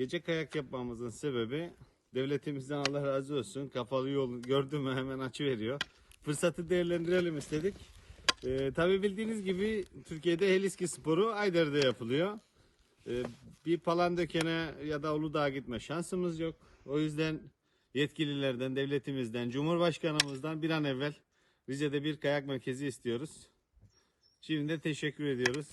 gece kayak yapmamızın sebebi devletimizden Allah razı olsun. Kapalı yol gördü mü hemen açı veriyor. Fırsatı değerlendirelim istedik. Ee, tabii bildiğiniz gibi Türkiye'de heliski sporu Ayder'de yapılıyor. Ee, bir Palandöken'e ya da Uludağ'a gitme şansımız yok. O yüzden yetkililerden, devletimizden, Cumhurbaşkanımızdan bir an evvel Rize'de bir kayak merkezi istiyoruz. Şimdi de teşekkür ediyoruz.